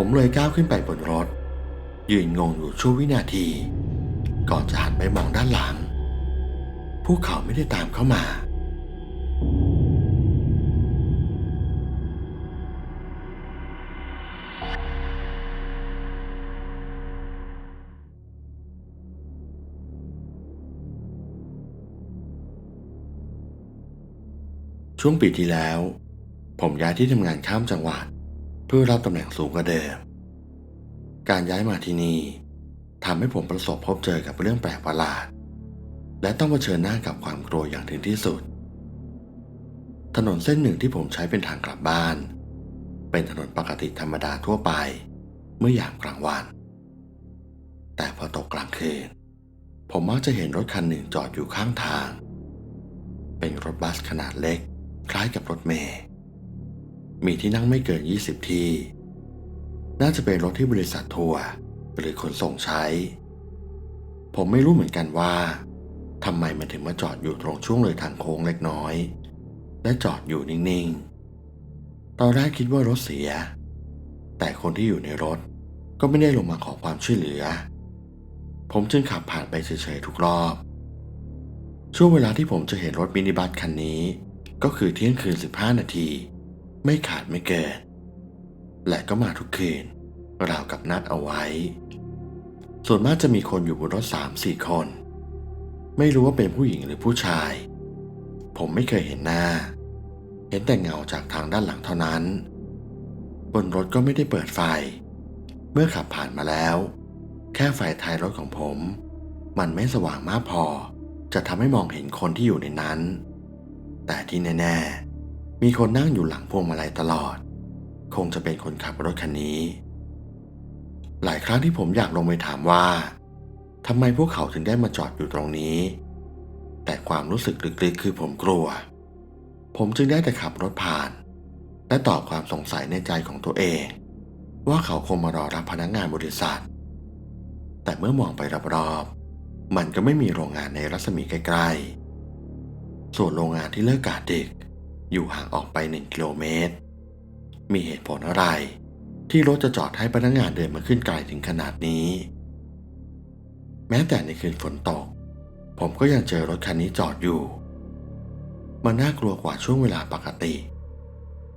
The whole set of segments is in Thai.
ผมเลยก้าวขึ้นไปบนรถ ยืนงงอยู่ชั่ววินาที ก่อนจะหันไปมองด้านหลัง พวกเขาไม่ได้ตามเข้ามา ช่วงปีที่แล้ว ผมย้ายที่ทำงานข้ามจังหวัด เพื่อรับตำแหน่งสูงกว่าเดิมการย้ายมาที่นี่ทำให้ผมประสบพบเจอกับเรื่องแปลกประหลาด และต้องเผชิญหน้ากับความกลัวอย่างถึงที่สุด ถนนเส้นหนึ่งที่ผมใช้เป็นทางกลับบ้าน เป็นถนนปกติธรรมดาทั่วไป เมื่อยามกลางวัน แต่พอตกกลางคืน ผมมักจะเห็นรถคันหนึ่งจอดอยู่ข้างทาง เป็นรถบัสขนาดเล็ก คล้ายกับรถเมล์ มีที่นั่งไม่เกิน 20 ที่ น่าจะเป็นรถที่บริษัททัวร์หรือขนส่งใช้ ผมไม่รู้เหมือนกันว่าทำไมมันถึงมาจอดอยู่ตรงช่วงเลยทางโค้งเล็กน้อย และจอดอยู่นิ่งๆ ตอนแรกคิดว่ารถเสีย แต่คนที่อยู่ในรถก็ไม่ได้ลงมาขอความช่วยเหลือ ผมจึงขับผ่านไปเฉยๆทุกรอบ ช่วงเวลาที่ผมจะเห็นรถมินิบัสคันนี้ ก็คือเที่ยงคืน 15 นาที ไม่ขาดไม่เกิน และก็มาทุกคืนราวกับนัดเอาไว้ ส่วนมากจะมีคนอยู่บนรถ3-4คน ไม่รู้ว่าเป็นผู้หญิงหรือผู้ชาย ผมไม่เคยเห็นหน้า เห็นแต่เงาจากทางด้านหลังเท่านั้น บนรถก็ไม่ได้เปิดไฟ เมื่อขับผ่านมาแล้ว แค่ไฟท้ายรถของผม มันไม่สว่างมากพอ จะทำให้มองเห็นคนที่อยู่ในนั้น แต่ที่แน่ๆ มีคนนั่งอยู่หลังพวงมาลัยตลอด คงจะเป็นคนขับรถคันนี้ หลายครั้งที่ผมอยากลงไปถามว่าทำไมพวกเขาถึงได้มาจอดอยู่ตรงนี้ แต่ความรู้สึกลึกๆคือผมกลัว ผมจึงได้แต่ขับรถผ่าน และตอบความสงสัยในใจของตัวเอง ว่าเขาคงมารอรับพนักงานบริษัท แต่เมื่อมองไปรอบๆมันก็ไม่มีโรงงานในรัศมีใกล้ๆส่วนโรงงานที่เลิกกาดดึก อยู่ห่างออกไปหนึ่งกิโลเมตร มีเหตุผลอะไร ที่รถจะจอดให้พนักงานเดินมาขึ้นไกลถึงขนาดนี้ แม้แต่ในคืนฝนตก ผมก็ยังเจอรถคันนี้จอดอยู่ มันน่ากลัวกว่าช่วงเวลาปกติ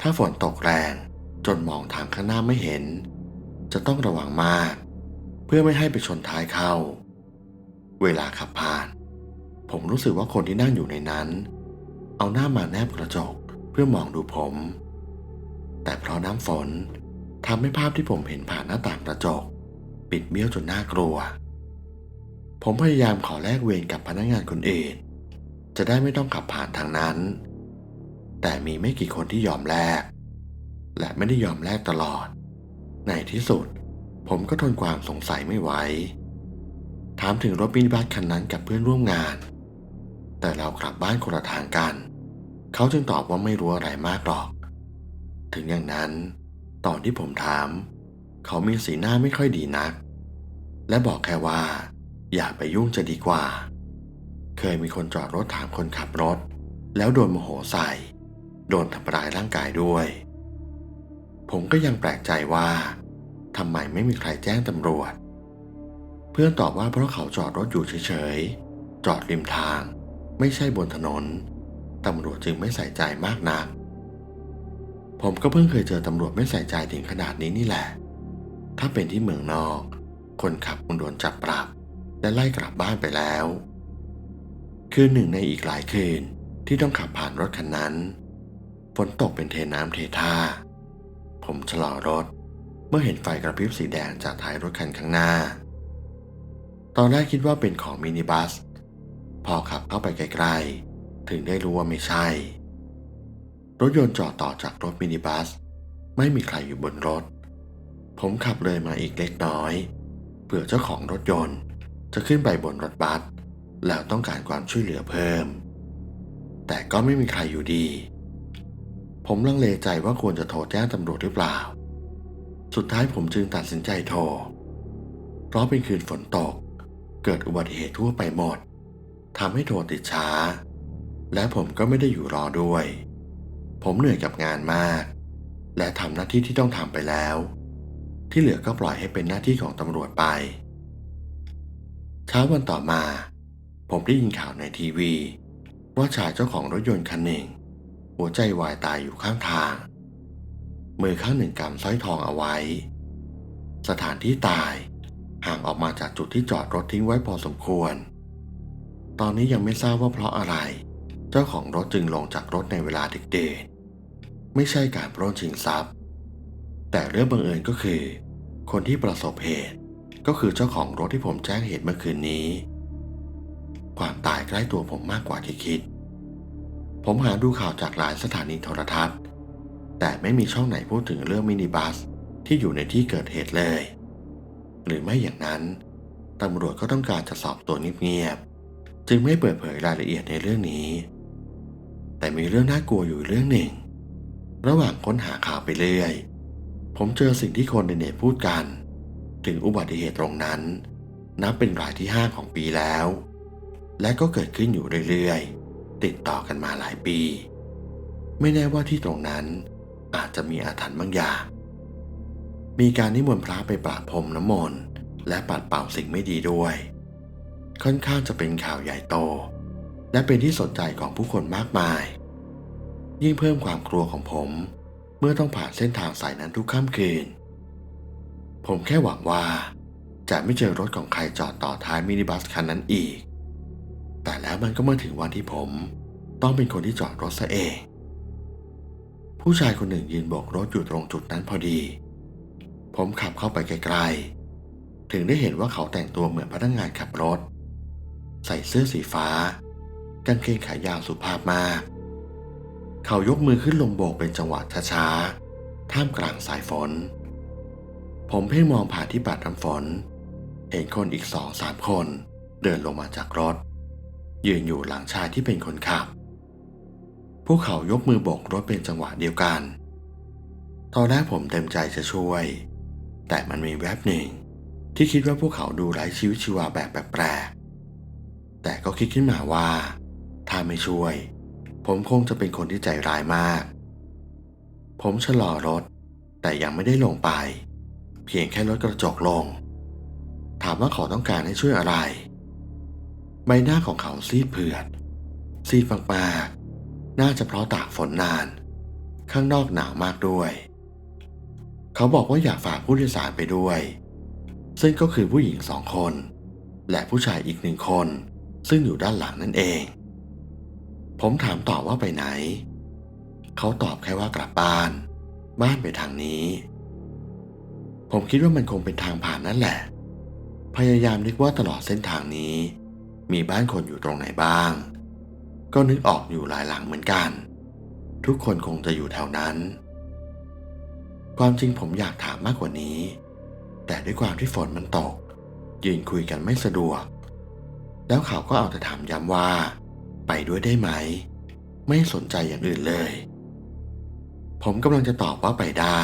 ถ้าฝนตกแรงจนมองทางข้างหน้าไม่เห็น จะต้องระวังมาก เพื่อไม่ให้ไปชนท้ายเข้า เวลาขับผ่าน ผมรู้สึกว่าคนที่นั่งอยู่ในนั้น เอาหน้ามาแนบกระจก เพื่อมองดูผม แต่เพราะน้ำฝนทำให้ภาพที่ผมเห็นผ่านหน้าต่างกระจก ปิดเบี้ยวจนน่ากลัว ผมพยายามขอแลกเวรกับพนักงานคนอื่น จะได้ไม่ต้องขับผ่านทางนั้น แต่มีไม่กี่คนที่ยอมแลก และไม่ได้ยอมแลกตลอด ในที่สุด ผมก็ทนความสงสัยไม่ไหวถามถึงรถมินิบัสคันนั้นกับเพื่อนร่วมงาน แต่เรากลับบ้านคนละทางกัน เขาจึงตอบว่าไม่รู้อะไรมากหรอก ถึงอย่างนั้น ตอนที่ผมถาม เขามีสีหน้าไม่ค่อยดีนัก และบอกแค่ว่า อย่าไปยุ่งจะดีกว่า เคยมีคนจอดรถถามคนขับรถ แล้วโดนโมโหใส่ โดนทำร้ายร่างกายด้วย ผมก็ยังแปลกใจว่าทำไมไม่มีใครแจ้งตำรวจ เพื่อนตอบว่าเพราะเขาจอดรถอยู่เฉยๆ จอดริมทาง ไม่ใช่บนถนน ตำรวจจึงไม่ใส่ใจมากนัก ผมก็เพิ่งเคยเจอตำรวจไม่ใส่ใจถึงขนาดนี้นี่แหละ ถ้าเป็นที่เมืองนอก คนขับคงโดนจับปรับ และไล่กลับบ้านไปแล้ว คืนหนึ่งในอีกหลายคืนที่ต้องขับผ่านรถคันนั้น ฝนตกเป็นเทน้ำเทท่า ผมชะลอรถ เมื่อเห็นไฟกระพริบสีแดงจากท้ายรถคันข้างหน้า ตอนแรกคิดว่าเป็นของมินิบัส พอขับเข้าไปใกล้ๆ ถึงได้รู้ว่าไม่ใช่ รถยนต์จอดต่อจากรถมินิบัส ไม่มีใครอยู่บนรถ ผมขับเลยมาอีกเล็กน้อย เผื่อเจ้าของรถยนต์จะขึ้นไปบนรถบัส แล้วต้องการความช่วยเหลือเพิ่ม แต่ก็ไม่มีใครอยู่ดี ผมลังเลใจว่าควรจะโทรแจ้งตำรวจหรือเปล่า สุดท้ายผมจึงตัดสินใจโทร เพราะเป็นคืนฝนตก เกิดอุบัติเหตุทั่วไปหมดทำให้โทรติดช้า และผมก็ไม่ได้อยู่รอด้วย ผมเหนื่อยกับงานมาก และทำหน้าที่ที่ต้องทำไปแล้ว ที่เหลือก็ปล่อยให้เป็นหน้าที่ของตำรวจไป เช้าวันต่อมา ผมได้ยินข่าวในทีวี ว่าชายเจ้าของรถยนต์คันหนึ่ง หัวใจวายตายอยู่ข้างทาง มือข้างหนึ่งกำสร้อยทองเอาไว้ สถานที่ตายห่างออกมาจากจุดที่จอดรถทิ้งไว้พอสมควร ตอนนี้ยังไม่ทราบว่าเพราะอะไร เจ้าของรถจึงลงจากรถในเวลาดึกๆไม่ใช่การปล้นชิงทรัพย์ แต่เรื่องบังเอิญก็คือ คนที่ประสบเหตุก็คือเจ้าของรถที่ผมแจ้งเหตุเมื่อคืนนี้ ความตายใกล้ตัวผมมากกว่าที่คิด ผมหาดูข่าวจากหลายสถานีโทรทัศน์ แต่ไม่มีช่องไหนพูดถึงเรื่องมินิบัสที่อยู่ในที่เกิดเหตุเลย หรือไม่อย่างนั้นตำรวจก็ต้องการจะสอบตัวเงียบๆจึงไม่เปิดเผยรายละเอียดในเรื่องนี้ แต่มีเรื่องน่ากลัวอยู่เรื่องหนึ่ง ระหว่างค้นหาข่าวไปเรื่อย ผมเจอสิ่งที่คนในเน็ตพูดกัน ถึงอุบัติเหตุตรงนั้น นับเป็นรายที่ห้าของปีแล้ว และก็เกิดขึ้นอยู่เรื่อยๆ ติดต่อกันมาหลายปี ไม่แน่ว่าที่ตรงนั้นอาจจะมีอาถรรพ์บางอย่าง มีการนิมนต์พระไปปราบพรมน้ำมนต์และปัดเป่าสิ่งไม่ดีด้วย ค่อนข้างจะเป็นข่าวใหญ่โต และเป็นที่สนใจของผู้คนมากมาย ยิ่งเพิ่มความกลัวของผม เมื่อต้องผ่านเส้นทางสายนั้นทุกค่ำคืน ผมแค่หวังว่าจะไม่เจอรถของใครจอดต่อท้ายมินิบัสคันนั้นอีก แต่แล้วมันก็มาถึงวันที่ผม ต้องเป็นคนที่จอดรถซะเอง ผู้ชายคนหนึ่งยืนโบกรถอยู่ตรงจุดนั้นพอดี ผมขับเข้าไปไกลๆ ถึงได้เห็นว่าเขาแต่งตัวเหมือนพนักงานขับรถ ใส่เสื้อสีฟ้า กางเกงขายาวสุภาพมาก เขายกมือขึ้นลงโบกเป็นจังหวะช้าๆ ท่ามกลางสายฝน ผมเพ่งมองผ่านที่ปัดน้ำฝน เห็นคนอีกสองสามคน เดินลงมาจากรถ ยืนอยู่หลังชายที่เป็นคนขับ พวกเขายกมือโบกรถเป็นจังหวะเดียวกัน ตอนแรกผมเต็มใจจะช่วย แต่มันมีแวบหนึ่งที่คิดว่าพวกเขาดูไร้ชีวิตชีวาแบบแปลกๆแต่ก็คิดขึ้นมาว่า ถ้าไม่ช่วย ผมคงจะเป็นคนที่ใจร้ายมาก ผมชะลอรถ แต่ยังไม่ได้ลงไป เพียงแค่ลดกระจกลง ถามว่าเขาต้องการให้ช่วยอะไร ใบหน้าของเขาซีดเผือด ซีดมากๆน่าจะเพราะตากฝนนาน ข้างนอกหนาวมากด้วย เขาบอกว่าอยากฝากผู้โดยสารไปด้วย ซึ่งก็คือผู้หญิงสองคน และผู้ชายอีกหนึ่งคนซึ่งอยู่ด้านหลังนั่นเอง ผมถามต่อว่าไปไหน เขาตอบแค่ว่ากลับบ้าน บ้านไปทางนี้ ผมคิดว่ามันคงเป็นทางผ่านนั่นแหละ พยายามนึกว่าตลอดเส้นทางนี้ มีบ้านคนอยู่ตรงไหนบ้าง ก็นึกออกอยู่หลายหลังเหมือนกัน ทุกคนคงจะอยู่แถวนั้น ความจริงผมอยากถามมากกว่านี้ แต่ด้วยความที่ฝนมันตก ยืนคุยกันไม่สะดวก แล้วเขาก็เอาแต่ถามย้ำว่า ไปด้วยได้ไหม ไม่สนใจอย่างอื่นเลย ผมกำลังจะตอบว่าไปได้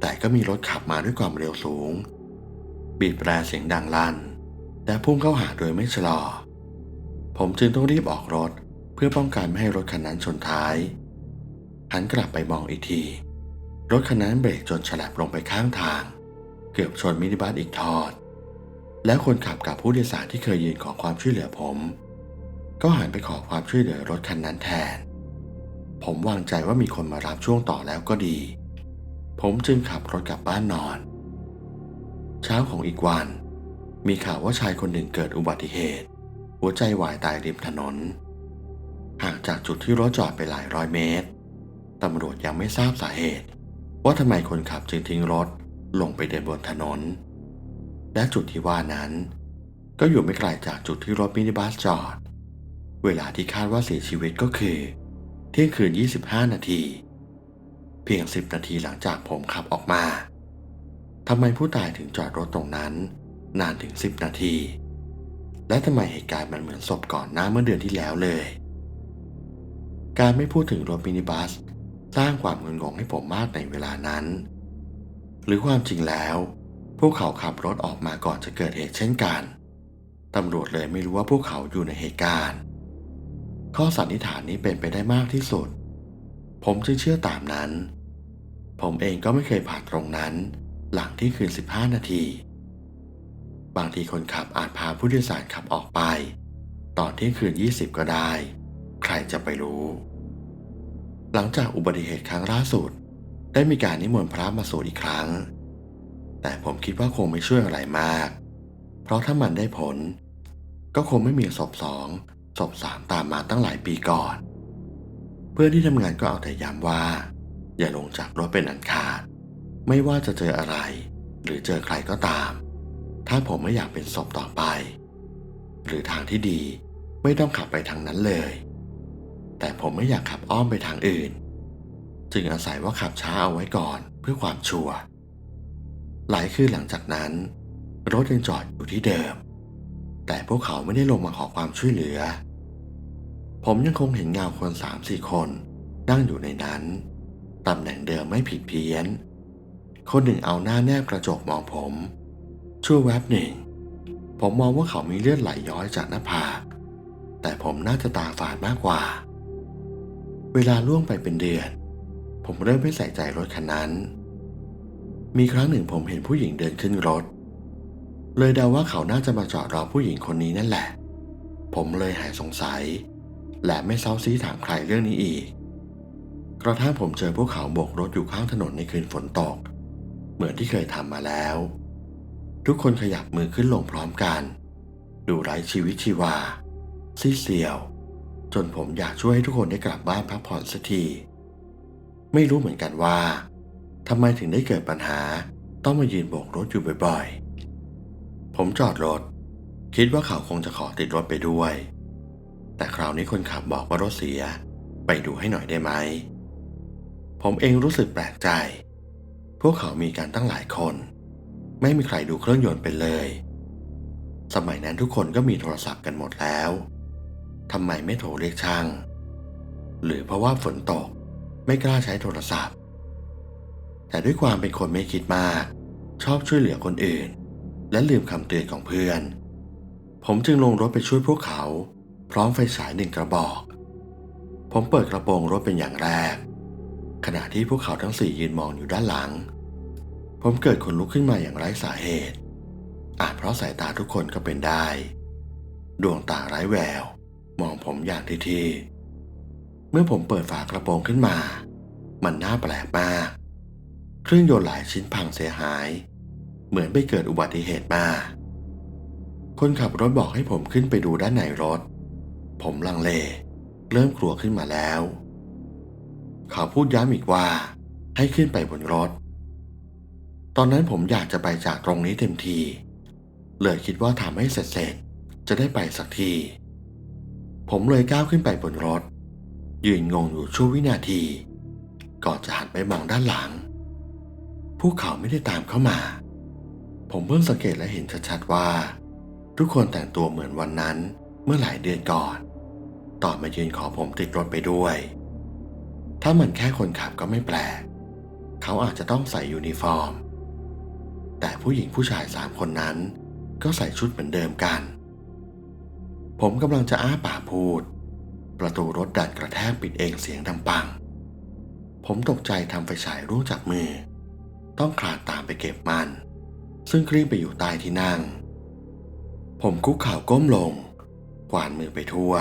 แต่ก็มีรถขับมาด้วยความเร็วสูง บีบแตรเสียงดังลั่น และพุ่งเข้าหาโดยไม่ชะลอ ผมจึงต้องรีบออกรถเพื่อป้องกันไม่ให้รถคันนั้นชนท้าย หันกลับไปมองอีกที รถคันนั้นเบรกจนฉลับลงไปข้างทาง เกือบชนมินิบัสอีกทอด แล้วคนขับกับผู้โดยสารที่เคยยืนขอความช่วยเหลือผม ก็หันไปขอความช่วยเหลือรถคันนั้นแทน ผมวางใจว่ามีคนมารับช่วงต่อแล้วก็ดี ผมจึงขับรถกลับบ้านนอน เช้าของอีกวัน มีข่าวว่าชายคนหนึ่งเกิดอุบัติเหตุ หัวใจวายตายริมถนน ห่างจากจุดที่รถจอดไปหลายร้อยเมตร ตำรวจยังไม่ทราบสาเหตุ ว่าทำไมคนขับจึงทิ้งรถลงไปเดินบนถนน และจุดที่ว่านั้น ก็อยู่ไม่ไกลจากจุดที่รถมินิบัสจอด เวลาที่คาดว่าเสียชีวิตก็คือเที่ยงคืน 25 นาที เพียง 10 นาทีหลังจากผมขับออกมาทำไมผู้ตายถึงจอดรถตรงนั้น นานถึง 10 นาที และทำไมเหตุการณ์มันเหมือนศพก่อนหน้าเมื่อเดือนที่แล้วเลย การไม่พูดถึงรถมินิบัส สร้างความงุนงงให้ผมมากในเวลานั้น หรือความจริงแล้ว พวกเขาขับรถออกมาก่อนจะเกิดเหตุเช่นกันตำรวจเลยไม่รู้ว่าพวกเขาอยู่ในเหตุการณ์ ข้อสันนิษฐานนี้เป็นไปได้มากที่สุด ผมจึงเชื่อตามนั้น ผมเองก็ไม่เคยผ่านตรงนั้น หลังที่คืน 15 นาที บางทีคนขับอาจพาผู้โดยสารขับออกไป ตอนที่คืน 20 ก็ได้ ใครจะไปรู้ หลังจากอุบัติเหตุครั้งล่าสุด ได้มีการนิมนต์พระมาสวดอีกครั้ง แต่ผมคิดว่าคงไม่ช่วยอะไรมาก เพราะถ้ามันได้ผล ก็คงไม่มีศพสอง ศพสามตามมาตั้งหลายปีก่อน เพื่อนที่ทำงานก็เอาแต่ย้ำว่า อย่าลงจากรถเป็นอันขาด ไม่ว่าจะเจออะไร หรือเจอใครก็ตาม ถ้าผมไม่อยากเป็นศพต่อไป หรือทางที่ดีไม่ต้องขับไปทางนั้นเลย แต่ผมไม่อยากขับอ้อมไปทางอื่น จึงอาศัยว่าขับช้าเอาไว้ก่อนเพื่อความชัวร์หลายคืนหลังจากนั้น รถยังจอดอยู่ที่เดิม แต่พวกเขาไม่ได้ลงมาขอความช่วยเหลือ ผมยังคงเห็นเงาคนสามสี่คน นั่งอยู่ในนั้น ตำแหน่งเดิมไม่ผิดเพี้ยน คนหนึ่งเอาหน้าแนบกระจกมองผม ชั่วแวบหนึ่ง ผมมองว่าเขามีเลือดไหลย้อยจากหน้าผากแต่ผมน่าจะตาฝาดมากกว่า เวลาล่วงไปเป็นเดือน ผมเริ่มไม่ใส่ใจรถคันนั้น มีครั้งหนึ่งผมเห็นผู้หญิงเดินขึ้นรถ เลยเดาว่าเขาน่าจะมาจอดรอผู้หญิงคนนี้นั่นแหละ ผมเลยหายสงสัย และไม่เซาซีถามใครเรื่องนี้อีก กระทั่งผมเจอพวกเขาโบกรถอยู่ข้างถนนในคืนฝนตก เหมือนที่เคยทำมาแล้ว ทุกคนขยับมือขึ้นลงพร้อมกัน ดูไร้ชีวิตชีวา ซีเซียว จนผมอยากช่วยให้ทุกคนได้กลับบ้านพักผ่อนสักทีไม่รู้เหมือนกันว่าทำไมถึงได้เกิดปัญหาต้องมายืนโบกรถอยู่บ่อยๆ ผมจอดรถ คิดว่าเขาคงจะขอติดรถไปด้วย แต่คราวนี้คนขับบอกว่ารถเสีย ไปดูให้หน่อยได้ไหม ผมเองรู้สึกแปลกใจ พวกเขามีกันตั้งหลายคน ไม่มีใครดูเครื่องยนต์เป็นเลย สมัยนั้นทุกคนก็มีโทรศัพท์กันหมดแล้วทำไมไม่โทรเรียกช่าง หรือเพราะว่าฝนตกไม่กล้าใช้โทรศัพท์ แต่ด้วยความเป็นคนไม่คิดมาก ชอบช่วยเหลือคนอื่น และลืมคำเตือนของเพื่อน ผมจึงลงรถไปช่วยพวกเขา ร้อมไฟฉายหนึ่งกระบอก ผมเปิดกระโปรงรถเป็นอย่างแรก ขณะที่พวกเขาทั้งสี่ยืนมองอยู่ด้านหลัง ผมเกิดขนลุกขึ้นมาอย่างไร้สาเหตุ อาจเพราะสายตาทุกคนก็เป็นได้ ดวงตาไร้แวว มองผมอย่างทีที เมื่อผมเปิดฝากระโปรงขึ้นมา มันน่าแปลกมาก เครื่องยนต์หลายชิ้นพังเสียหาย เหมือนไปเกิดอุบัติเหตุมาคนขับรถบอกให้ผมขึ้นไปดูด้านในรถ ผมลังเล เริ่มกลัวขึ้นมาแล้ว เขาพูดย้ำอีกว่าให้ขึ้นไปบนรถ ตอนนั้นผมอยากจะไปจากตรงนี้เต็มที เลยคิดว่าทำให้เสร็จๆจะได้ไปสักที ผมเลยก้าวขึ้นไปบนรถ ยืนงงอยู่ชั่ววินาที ก่อนจะหันไปมองด้านหลัง พวกเขาไม่ได้ตามเข้ามา ผมเพิ่งสังเกตและเห็นชัดๆว่า ทุกคนแต่งตัวเหมือนวันนั้นเมื่อหลายเดือนก่อน ต่อมายืนขอผมติดรถไปด้วย ถ้ามันแค่คนขับก็ไม่แปลก เขาอาจจะต้องใส่ยูนิฟอร์ม แต่ผู้หญิงผู้ชายสามคนนั้นก็ใส่ชุดเหมือนเดิมกัน ผมกำลังจะอ้าปากพูด ประตูรถดันกระแทกปิดเองเสียงดังปัง ผมตกใจทำไฟฉายร่วงจากมือ ต้องคลานตามไปเก็บมัน ซึ่งกลิ้งไปอยู่ใต้ที่นั่ง ผมคุกเข่าก้มลง กวานมือไปทั่ว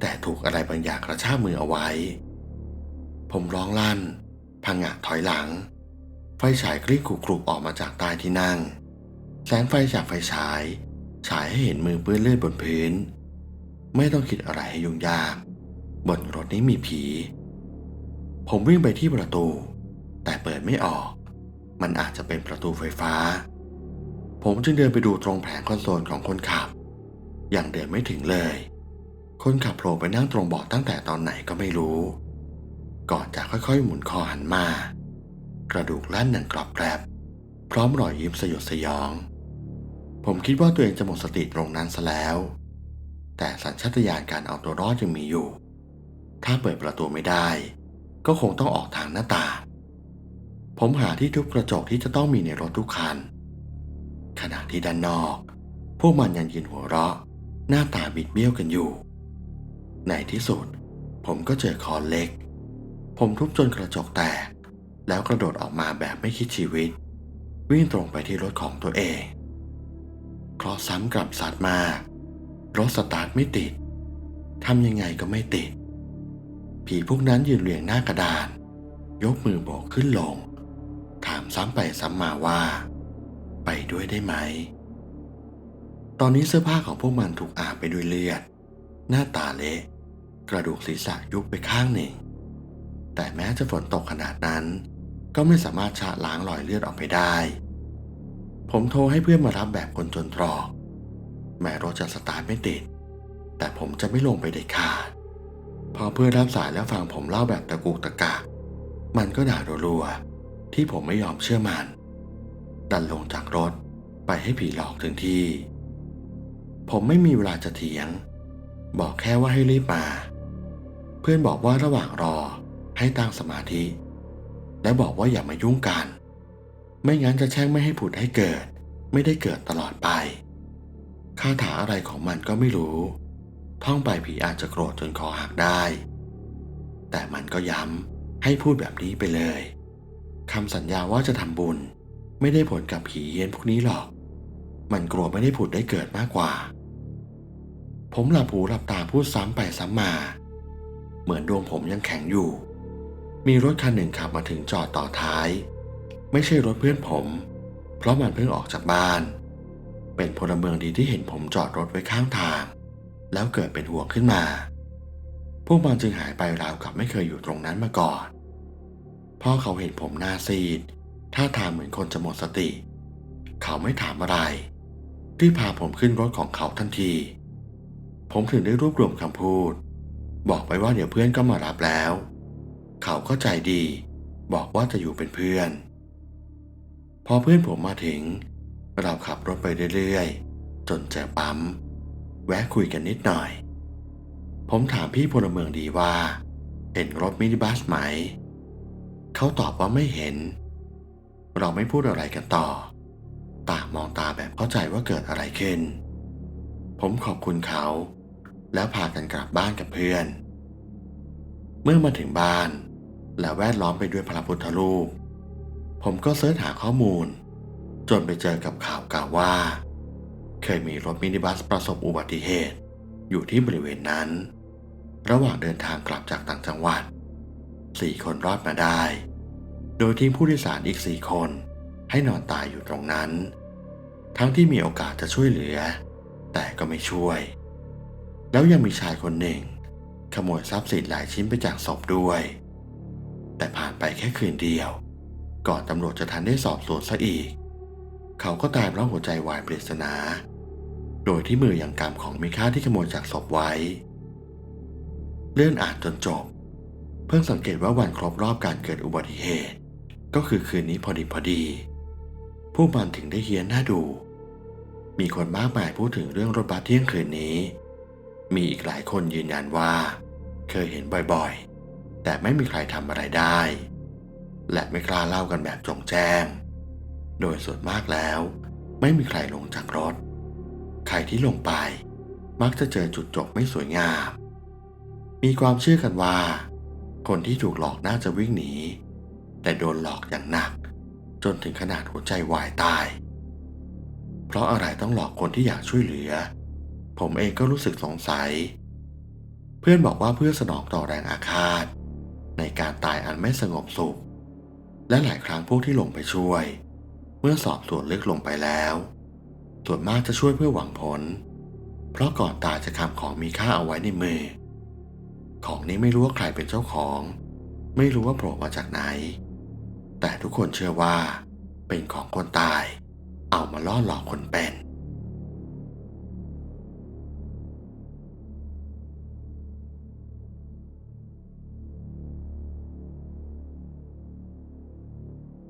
แต่ถูกอะไรบางอย่างกระชากมือเอาไว้ ผมร้องลั่น พังงะถอยหลัง ไฟฉายกลิ้งกรุกๆออกมาจากใต้ที่นั่ง แสงไฟจากไฟฉาย ฉายให้เห็นมือเปื้อนเลือดบนพื้น ไม่ต้องคิดอะไรให้ยุ่งยาก บนรถนี้มีผี ผมวิ่งไปที่ประตู แต่เปิดไม่ออก มันอาจจะเป็นประตูไฟฟ้า ผมจึงเดินไปดูตรงแผงคอนโซลของคนขับ อย่างเดินไม่ถึงเลย คนขับโผล่ไปนั่งตรงเบาะตั้งแต่ตอนไหนก็ไม่รู้ ก่อนจะค่อยๆ หมุนคอหันมา กระดูกลั่นหนังกรอบแกรบ พร้อมรอยยิ้มสยดสยอง ผมคิดว่าตัวเองจะหมดสติตรงนั้นซะแล้ว แต่สัญชาตญาณการเอาตัวรอดยังมีอยู่ ถ้าเปิดประตูไม่ได้ ก็คงต้องออกทางหน้าต่างผมหาที่ทุบกระจกที่จะต้องมีในรถทุกคัน ขณะที่ด้านนอก พวกมันยังยืนหัวเราะ หน้าตาบิดเบี้ยวกันอยู่ ในที่สุด ผมก็เจอคอนเล็ก ผมทุบจนกระจกแตก แล้วกระโดดออกมาแบบไม่คิดชีวิต วิ่งตรงไปที่รถของตัวเองเคราะห์ซ้ำกลับสัตว์มาก รถสตาร์ทไม่ติดทำยังไงก็ไม่ติด ผีพวกนั้นยืนเรียงหน้ากระดาน ยกมือโบกขึ้นลง ถามซ้ำไปซ้ำมาว่า ไปด้วยได้ไหม ตอนนี้เสื้อผ้าของพวกมันถูกอาบไปด้วยเลือด หน้าตาเละกระดูกศีรษะยุบไปข้างหนึ่ง แต่แม้จะฝนตกขนาดนั้น ก็ไม่สามารถชะล้างรอยเลือดออกไปได้ ผมโทรให้เพื่อนมารับแบบคนจนตรอก แม้รถจะสตาร์ทไม่ติด แต่ผมจะไม่ลงไปเด็ดขาด พอเพื่อนรับสายแล้วฟังผมเล่าแบบตะกุกตะกักมันก็ด่ารัวๆที่ผมไม่ยอมเชื่อมัน ดันลงจากรถไปให้ผีหลอกถึงที่ ผมไม่มีเวลาจะเถียง บอกแค่ว่าให้รีบมา เพื่อนบอกว่าระหว่างรอให้ตั้งสมาธิ และบอกว่าอย่ามายุ่งกัน ไม่งั้นจะแช่งไม่ให้ผุดให้เกิด ไม่ได้เกิดตลอดไปคาถาอะไรของมันก็ไม่รู้ ท่องไปผีอาจจะโกรธจนคอหักได้ แต่มันก็ย้ำให้พูดแบบนี้ไปเลยคำสัญญาว่าจะทำบุญ ไม่ได้ผลกับผีเฮี้ยนพวกนี้หรอก มันกลัวไม่ได้ผุดได้เกิดมากกว่า ผมหลับหูหลับตาพูดซ้ำไปซ้ำมา เหมือนดวงผมยังแข็งอยู่ มีรถคันหนึ่งขับมาถึงจอดต่อท้าย ไม่ใช่รถเพื่อนผม เพราะมันเพิ่งออกจากบ้าน เป็นพลเมืองดีที่เห็นผมจอดรถไว้ข้างทาง แล้วเกิดเป็นห่วงขึ้นมา พวกมันจึงหายไปราวกับไม่เคยอยู่ตรงนั้นมาก่อนพ่อเขาเห็นผมหน้าซีดท่าทางเหมือนคนจะหมดสติ เขาไม่ถามอะไรรีบพาผมขึ้นรถของเขาทันที ผมถึงได้รวบรวมคำพูด บอกไปว่าเดี๋ยวเพื่อนก็มารับแล้ว เขาก็ใจดี บอกว่าจะอยู่เป็นเพื่อน พอเพื่อนผมมาถึง เราขับรถไปเรื่อยๆ จนเจอปั๊ม แวะคุยกันนิดหน่อย ผมถามพี่พลเมืองดีว่า เห็นรถมินิบัสไหม เขาตอบว่าไม่เห็น เราไม่พูดอะไรกันต่อ ต่างมองตาแบบเข้าใจว่าเกิดอะไรขึ้นผมขอบคุณเขา แล้วพากันกลับบ้านกับเพื่อน เมื่อมาถึงบ้าน และแวดล้อมไปด้วยพระพุทธรูป ผมก็เสิร์ชหาข้อมูล จนไปเจอกับข่าวกล่าวว่า เคยมีรถมินิบัสประสบอุบัติเหตุ อยู่ที่บริเวณนั้น ระหว่างเดินทางกลับจากต่างจังหวัดสี่คนรอดมาได้ โดยทิ้งผู้โดยสารอีกสี่คนให้นอนตายอยู่ตรงนั้น ทั้งที่มีโอกาสจะช่วยเหลือ แต่ก็ไม่ช่วย แล้วยังมีชายคนหนึ่ง ขโมยทรัพย์สินหลายชิ้นไปจากศพด้วย แต่ผ่านไปแค่คืนเดียว ก่อนตำรวจจะทันได้สอบสวนซะอีก เขาก็ตายเพราะหัวใจวายปริศนา โดยที่มือยังกำของมีค่าที่ขโมยจากศพไว้ เลื่อนอ่านจนจบ เพิ่งสังเกตว่าวันครบรอบการเกิดอุบัติเหตุ ก็คือคืนนี้พอดีพอดีพวกมันถึงได้เฮี้ยนน่าดู มีคนมากมายพูดถึงเรื่องรถบัสเที่ยงคืนนี้ มีอีกหลายคนยืนยันว่า เคยเห็นบ่อยๆ แต่ไม่มีใครทำอะไรได้ และไม่กล้าเล่ากันแบบจงแจ้ง โดยส่วนมากแล้ว ไม่มีใครลงจากรถ ใครที่ลงไป มักจะเจอจุดจบไม่สวยงาม มีความเชื่อกันว่า คนที่ถูกหลอกน่าจะวิ่งหนี แต่โดนหลอกอย่างหนัก จนถึงขนาดหัวใจวายตาย เพราะอะไรต้องหลอกคนที่อยากช่วยเหลือ ผมเองก็รู้สึกสงสัย เพื่อนบอกว่าเพื่อสนองต่อแรงอาฆาต ในการตายอันไม่สงบสุข และหลายครั้งพวกที่ลงไปช่วย เมื่อสอบสวนลึกลงไปแล้ว ส่วนมากจะช่วยเพื่อหวังผล เพราะก่อนตายจะทำของมีค่าเอาไว้ในมือ ของนี้ไม่รู้ว่าใครเป็นเจ้าของ ไม่รู้ว่าโผล่มาจากไหน แต่ทุกคนเชื่อว่า เป็นของคนตาย เอามาล่อหลอกคนเป็น